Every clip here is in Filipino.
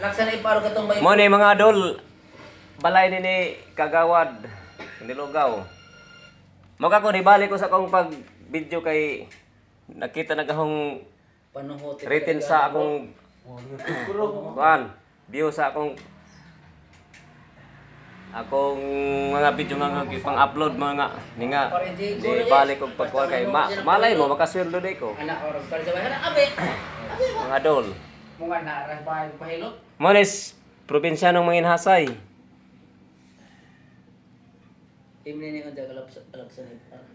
Laksan iparo ka tong bay. Mo ni mga adol, balay ni ni Kagawad, Nilugaw. Maka ko nibalik ko sa akong pag video kay nakita na akong Panuhot. written sa akong kuan, view sa akong akong mga video nga nga pang-upload mga ni nga di balik og pagkuha kay ma, malay mo makasweldo day ko Anak orang kali sa bahay. Abe. Mo. mga adol. Mga naras bahay pahilot. Mo ni s- probinsyanong manginhasay. Imni ni unta iparo.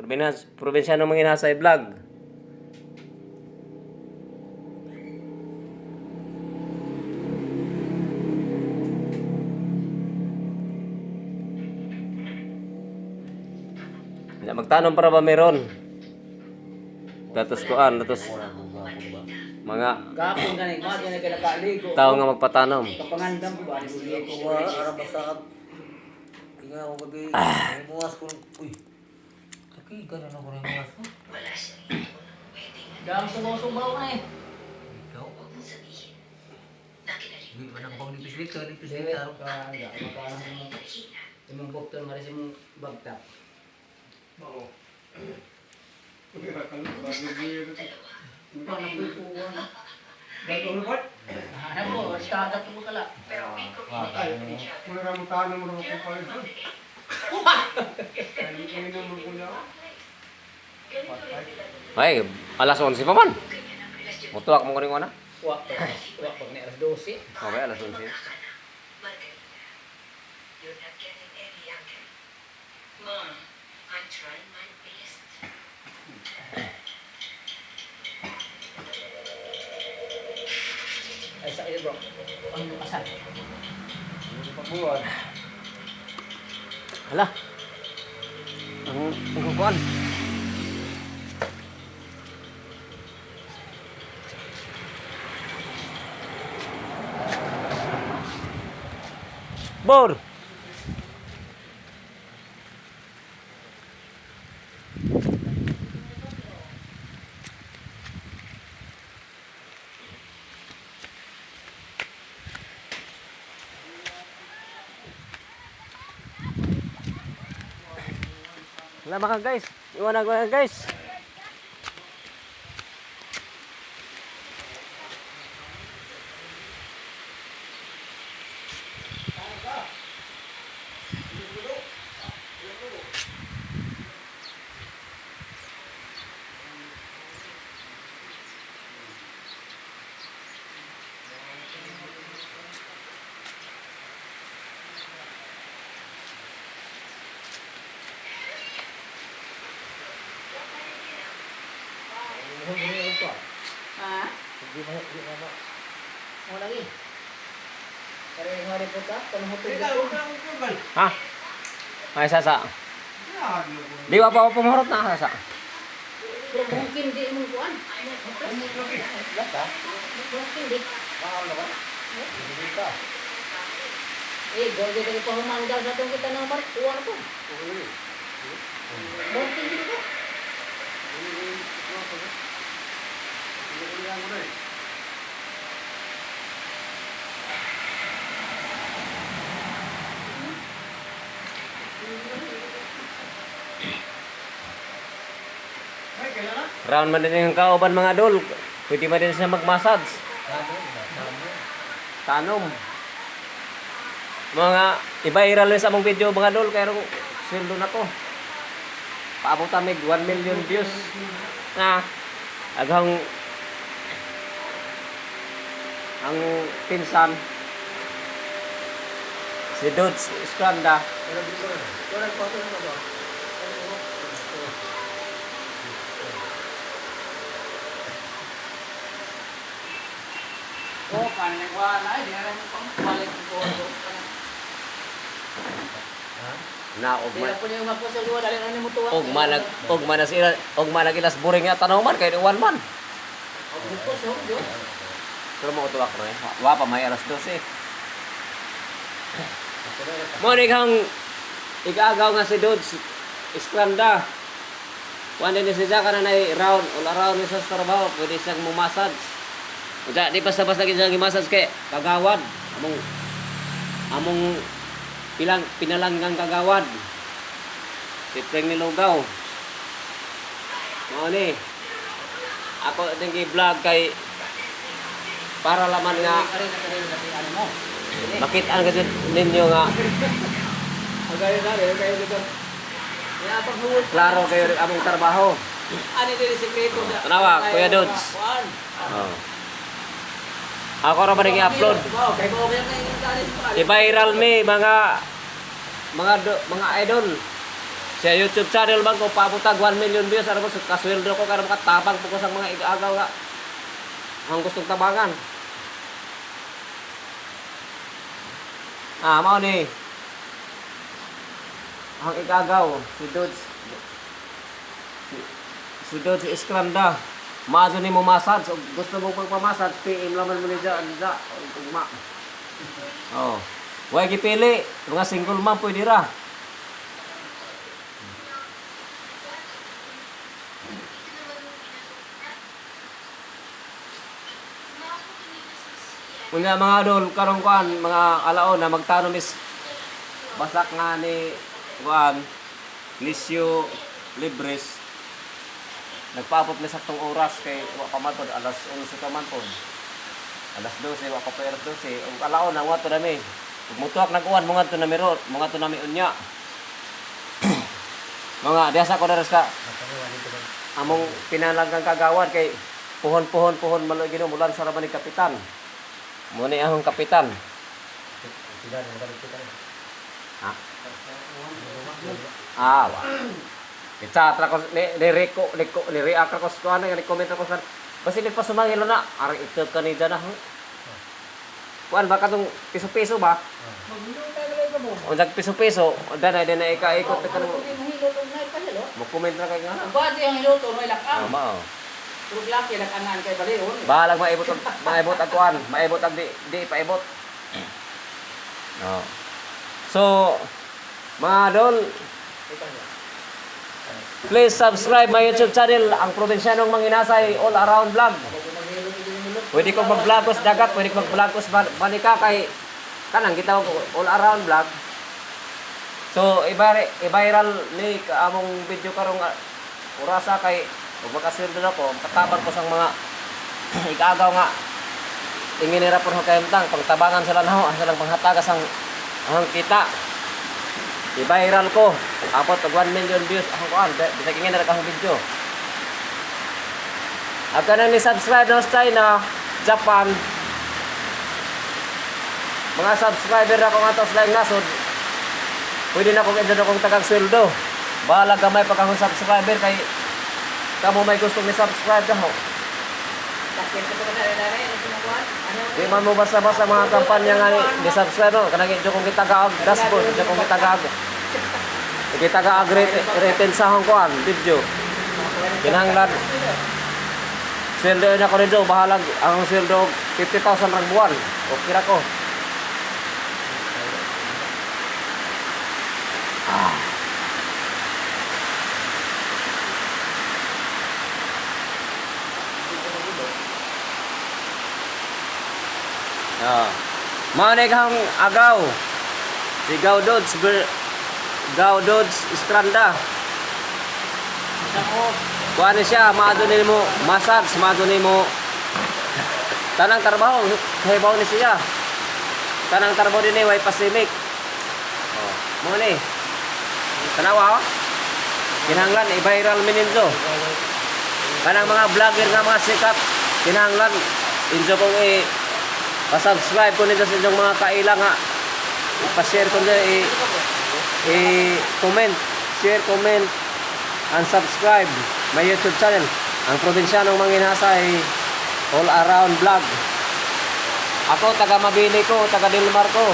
Probinsya probinsyanong manginhasay vlog. Magtanong para ba meron? Datos kuan, datos mga Gapon gani mo diyan kay nakaligo. tao nga magpatanom. Kapangandam ko ba ni buliye ko Kuha, ara masaad. Tinga ako gabi. May muwas ko. Uy. Kaki, ganun ako rin muwas ko. Dam sumaw-sumaw ka eh. Ikaw? Hindi ba nang pang lipis dito? Sige, dito. ka ya makaano mo. Imong bukton nga rin imong bagtak. Ito na po kuha na. Hanap mo, tatak mo kala. Ay, alas 11 pa man. Mutuak mo ko rin na. Wa, wa pag ni alas 12. Okay, alas 11. You're not getting any younger. Mom, bro. Ano asan? Hala. Ang ang kukuan. Bor. Wala mga guys. Iwanan ko na guys. Ha? Mo lagi. Kare ngari po ta, panuhot ko. Ha? Ay sasa. Di wa pa ako pumurot na sasa. Pero mungkin di mong kuan. Bata? Mungkin di. Eh, gawin kita pahumanggal sa itong kita ng mar, uwan ko. Mungkin di ko. Round man din yung kauban mga dol. Pwede man din siya mag-massage. Tanom. Mga iba-iral sa among video mga dol kaya sweldo na ko. Paabot amig 1 million views. Na aghang ang pinsan si Dudes Stranda Oh, kanin ng wala. Ay, di na rin pang balik ko. na og Di na po niyo mapo sa luwa. Dali na niyo mutuwa. og manag og manas ila og manag ilas buring nga tanaw man kay one man. Bukos, oh, Diyos. Pero mo tuwak no eh. Wa pa may alas 12. Mo ni kang igagaw nga si Dudes Iskranda. Kuan din siya kana na round all around ni sa trabaho pwede siyang mumasad. Uja di basta basta gid siyang gimasad kay kagawad. Among among pilan pinalangang kagawad. Si Preng Nilugaw. Mao ni. Ako din vlog kay para laman nga ano makita kasi ninyo nga rin klaro kayo rin among trabaho. ani diri sekreto da. Tanawa, Kuya. Kuan. Oh. Ako ba ning i-upload? I-viral me mga mga mga idol. Sa YouTube channel bang ko paabutag 1 million views ano ko kasweldo ko karon makatapang po ko sa mga igagaw nga ang gustong tabangan. Ah, mao ni. Ang igagaw si Dudes si, si Dudes Iskranda. Maazo ni mo massage o gusto mo pagpamassage PM laman mo ni dyan dyan ugma. Oh. Huwag gipili. Mga single mom pwede ra. Mga mga dol karong kuan mga alaon na magtanom is basak nga ni kuan Lisio Libres. Nagpaabot na sa tong oras kay wa pa man pod alas 11 ka man pod alas 12 wa pa pa alas 12 ug alaon na wa to nami ug mutuak nagkuan mga to nami ro mga to nami unya. Mga diasa ko daras ka among pinalanggang kagawad kay puhon puhon malo gino mulan sa raman ni kapitan mo ni ahong kapitan ha ah wa Kita tra ko ni ni reko ni ko ni react ko sa ni comment ko sa basi ni pasumangilo na arang ito kanida na. Kuan baka tong piso-piso ba? Mo. Nag piso-piso, dana dana ika-ikot ka mo. Na pa hello. Mo comment ra kay nga. Ang bati ang hiluto no ilakang. Tama. Oh. Pero laki lakanan kay balion. Bahalag maibot ang maibot ang kuan, maibot ang di di paibot. No. So, mga dol, please subscribe my YouTube channel, ang Provincianong Manginasay All Around Vlog. Pwede kong mag-vlog dagat, pwede kong mag-vlog banika kay kanang ko all around vlog. So, i-viral, ni among video karong ah, orasa kay ug makasweldo na ko, katabang ko sang mga ikagaw nga. Inginira po ng kayamtang, pangtabangan sila na ho, asa lang panghatagas ang ang kita. I-viral ko, apot og 1 million views. Ako kuan, bisag inginira ka video. At kanang ni-subscribe na sa China, Japan, mga subscriber ako nga to sa laing nasod, pwede na kong edad akong tagang sweldo. Bahala gamay pag akong subscriber kay kamo may gustong ano sinabuan? Ano? Di man mo basta-basta mga kampanya nga ni ni-subscribe no, kanang idyo kong kitagaag dashboard, idyo kong kitagaag. Kitagaag rating sa hong kuan, video. Kinahanglan. Sweldo na ko nito, bahalag ang sweldo 50,000 rang buwan. Okay ra ko. Ah. Ah. Manay kang agaw. Si Gaudods Ber Gaudods Kuha ni siya, maado ni mo massage, maado tanang trabaho, kahibaw ni siya. Tanang trabaho din ni way pasimik. Oh, mo ni. Tanawa oh. Kinahanglan i-viral mininjo. Kanang mga vlogger nga mga sikat, kinahanglan injo kong i pa-subscribe ko nito sa inyong mga kaila nga pa-share ko nito i-comment, share, comment, and subscribe my YouTube channel. Ang Provincianong Manginhasay All Around Vlog. Ako, taga Mabini ko, taga Dilmar ko.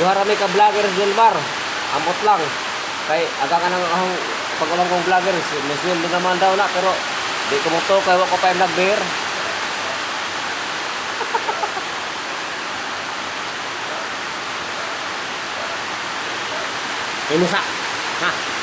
Duharami ka vlogger Dilmar. Amot lang. Kay, aga ka nang pag-ulang kong vlogger. May sweldo naman daw na, pero di ko mo to, kaya wako pa yung Ini.